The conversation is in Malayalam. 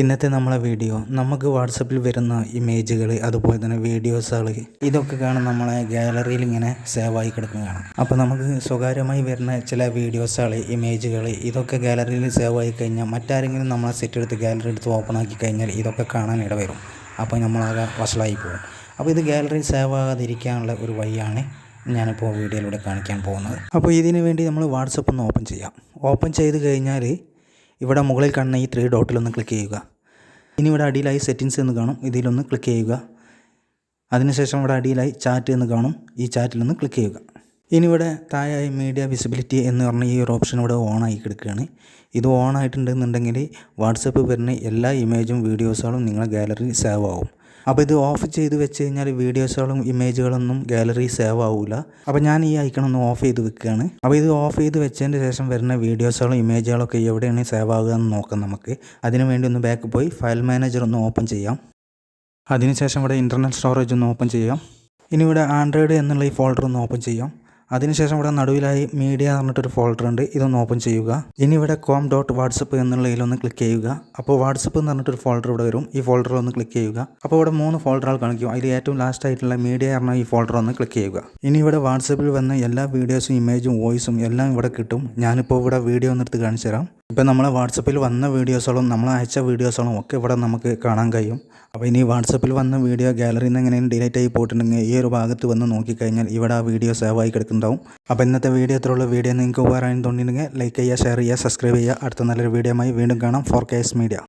ഇന്നത്തെ നമ്മളെ വീഡിയോ നമുക്ക് വാട്സപ്പിൽ വരുന്ന ഇമേജുകൾ അതുപോലെ തന്നെ വീഡിയോസുകൾ ഇതൊക്കെ കാണാൻ നമ്മളെ ഗാലറിയിൽ ഇങ്ങനെ സേവ് ആയി കിടക്കുന്നതാണ് അപ്പോൾ നമുക്ക് സ്വകാര്യമായി വരുന്ന ചില വീഡിയോസുകൾ ഇമേജുകൾ ഇതൊക്കെ ഗാലറിയിൽ സേവ് ആയി കഴിഞ്ഞാൽ മറ്റാരെങ്കിലും നമ്മളെ സെറ്റ് എടുത്ത് ഗാലറി എടുത്ത് ഓപ്പൺ ആക്കി കഴിഞ്ഞാൽ ഇതൊക്കെ കാണാൻ ഇടവരും. അപ്പോൾ നമ്മളാകെ വഷളായി പോകും. അപ്പോൾ ഇത് ഗാലറി സേവ് ആകാതിരിക്കാനുള്ള ഒരു വഴിയാണ് ഞാനിപ്പോൾ വീഡിയോയിലൂടെ കാണിക്കാൻ പോകുന്നത്. അപ്പോൾ ഇതിനു വേണ്ടി നമ്മൾ വാട്സപ്പ് ഒന്ന് ഓപ്പൺ ചെയ്യാം. ഓപ്പൺ ചെയ്ത് കഴിഞ്ഞാൽ ഇവിടെ മുകളിൽ കാണുന്ന ഈ ത്രീ ഡോട്ടിലൊന്ന് ക്ലിക്ക് ചെയ്യുക. ഇനി ഇവിടെ അടിയിലായി സെറ്റിങ്സ് എന്ന് കാണും. ഇതിലൊന്ന് ക്ലിക്ക് ചെയ്യുക. അതിനുശേഷം ഇവിടെ അടിയിലായി ചാറ്റ് എന്ന് കാണും. ഈ ചാറ്റിലൊന്ന് ക്ലിക്ക് ചെയ്യുക. ഇനി ഇവിടെ താഴെയായി മീഡിയ വിസിബിലിറ്റി എന്ന് പറഞ്ഞ ഈ ഒരു ഓപ്ഷൻ ഇവിടെ ഓൺ ആയി കിടക്കുകയാണ്. ഇത് ഓൺ ആയിട്ടുണ്ടെന്നുണ്ടെങ്കിൽ വാട്സപ്പ് വരുന്ന എല്ലാ ഇമേജും വീഡിയോസുകളും നിങ്ങളുടെ ഗാലറി സേവ് ആവും. അപ്പോൾ ഇത് ഓഫ് ചെയ്ത് വെച്ച് കഴിഞ്ഞാൽ വീഡിയോസുകളും ഇമേജുകളൊന്നും ഗാലറി സേവ് ആവില്ല അപ്പോൾ ഞാൻ ഈ ഐക്കൺ ഒന്ന് ഓഫ് ചെയ്ത് വെക്കുകയാണ് അപ്പോൾ ഇത് ഓഫ് ചെയ്ത് വെച്ചതിന് ശേഷം വരുന്ന വീഡിയോസുകളും ഇമേജുകളൊക്കെ എവിടെയാണ് സേവ് ആകുക എന്ന് നോക്കാം നമുക്ക്. അതിനു വേണ്ടി ഒന്ന് ബാക്ക് പോയി ഫയൽ മാനേജർ ഒന്ന് ഓപ്പൺ ചെയ്യാം. അതിനുശേഷം ഇവിടെ ഇന്റർണൽ സ്റ്റോറേജ് ഒന്ന് ഓപ്പൺ ചെയ്യാം. ഇനി ഇവിടെ ആൻഡ്രോയിഡ് എന്നുള്ള ഈ ഫോൾഡർ ഒന്ന് ഓപ്പൺ ചെയ്യാം. അതിനുശേഷം ഇവിടെ നടുവിലായി മീഡിയ എന്ന് പറഞ്ഞിട്ടൊരു ഫോൾഡർ ഉണ്ട്. ഇതൊന്ന് ഓപ്പൺ ചെയ്യുക. ഇനി ഇവിടെ കോം ഡോട്ട് വാട്സപ്പ് എന്നുള്ളതിലൊന്ന് ക്ലിക്ക് ചെയ്യുക. അപ്പോൾ വാട്സപ്പ് എന്ന് പറഞ്ഞിട്ടൊരു ഫോൾഡർ ഇവിടെ വരും. ഈ ഫോൾഡറിൽ ഒന്ന് ക്ലിക്ക് ചെയ്യുക. അപ്പോൾ ഇവിടെ മൂന്ന് ഫോൾഡറുകൾ കാണിക്കും. അതിൽ ഏറ്റവും ലാസ്റ്റ് ആയിട്ടുള്ള മീഡിയ പറഞ്ഞ ഈ ഫോൾഡർ ഒന്ന് ക്ലിക്ക് ചെയ്യുക. ഇനി ഇവിടെ വാട്സപ്പിൽ വന്ന എല്ലാ വീഡിയോസും ഇമേജും വോയിസും എല്ലാം ഇവിടെ കിട്ടും. ഞാനിപ്പോൾ ഇവിടെ വീഡിയോ ഒന്നെടുത്ത് കാണിച്ചു തരാം ഇപ്പോൾ നമ്മളെ വാട്സപ്പിൽ വന്ന വീഡിയോസുകളും നമ്മൾ അയച്ച വീഡിയോസുകളും ഒക്കെ ഇവിടെ നമുക്ക് കാണാൻ കഴിയും. അപ്പോൾ ഇനി വാട്സപ്പിൽ വന്ന വീഡിയോ ഗാലറിയിൽ നിന്ന് എങ്ങനെയും ഡിലീറ്റ് ആയി പോയിട്ടുണ്ടെങ്കിൽ ഈ ഒരു ഭാഗത്ത് വന്ന് നോക്കിക്കഴിഞ്ഞാൽ ഇവിടെ ആ വീഡിയോ സേവ് ആയി കിടക്കുന്നുണ്ടാവും. അപ്പോൾ ഇന്നത്തെ വീഡിയോ എത്രയുള്ള വീഡിയോ നിങ്ങൾക്ക് ഉപകാരം തോന്നിയിട്ടുണ്ടെങ്കിൽ ലൈക്ക് ചെയ്യുക ഷെയർ ചെയ്യുക സബ്സ്ക്രൈബ് ചെയ്യുക. അടുത്ത നല്ലൊരു വീഡിയോ ആയി വീണ്ടും കാണാം. Four media.